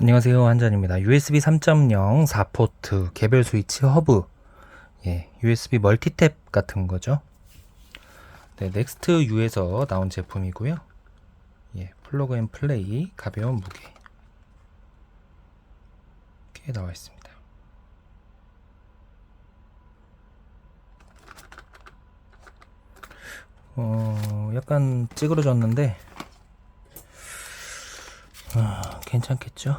안녕하세요 한잔입니다. USB 3.0 4포트 개별 스위치 허브 예, USB 멀티탭 같은 거죠. 네, 넥스트 U에서 나온 제품이고요. 예, 플러그 앤 플레이 가벼운 무게 이렇게 나와 있습니다. 어, 약간 찌그러졌는데 아, 괜찮겠죠?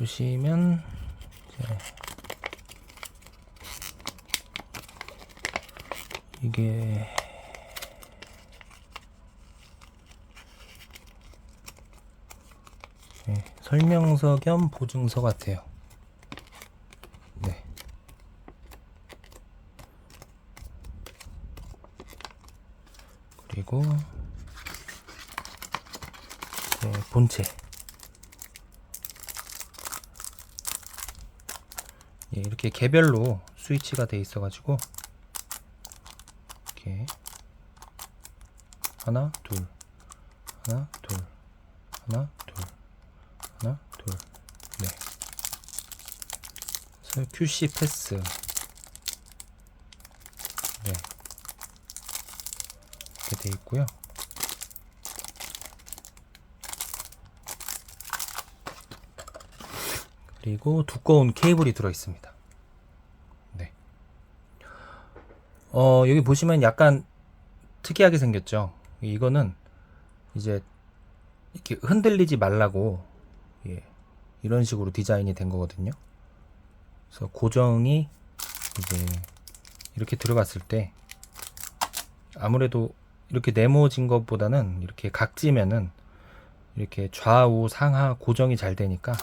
이제 이게 네, 설명서 겸 보증서 같아요. 그리고 네, 본체. 예, 이렇게 개별로 스위치가 돼 있어 가지고 이렇게 하나 둘 하나 둘 하나 둘 하나 둘네. QC 패스 네 이렇게 돼 있고요. 그리고 두꺼운 케이블이 들어 있습니다. 네. 어, 여기 보시면 약간 특이하게 생겼죠. 이거는 이제 이렇게 흔들리지 말라고 예, 이런 식으로 디자인이 된 거거든요. 그래서 고정이 이제 이렇게 들어갔을 때 아무래도 이렇게 네모진 것보다는 이렇게 각지면은 이렇게 좌우 상하 고정이 잘 되니까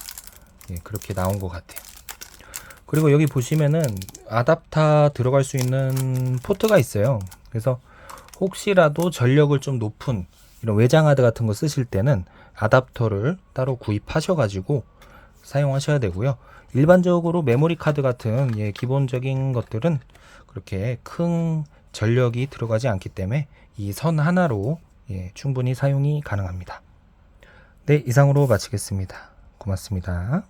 예, 그렇게 나온 것 같아요. 그리고 여기 보시면은 아답터 들어갈 수 있는 포트가 있어요. 그래서 혹시라도 전력을 좀 높은 이런 외장 하드 같은 거 쓰실 때는 아답터를 따로 구입하셔가지고 사용하셔야 되고요. 일반적으로 메모리 카드 같은 예, 기본적인 것들은 그렇게 큰 전력이 들어가지 않기 때문에 이 선 하나로 예, 충분히 사용이 가능합니다. 네, 이상으로 마치겠습니다. 고맙습니다.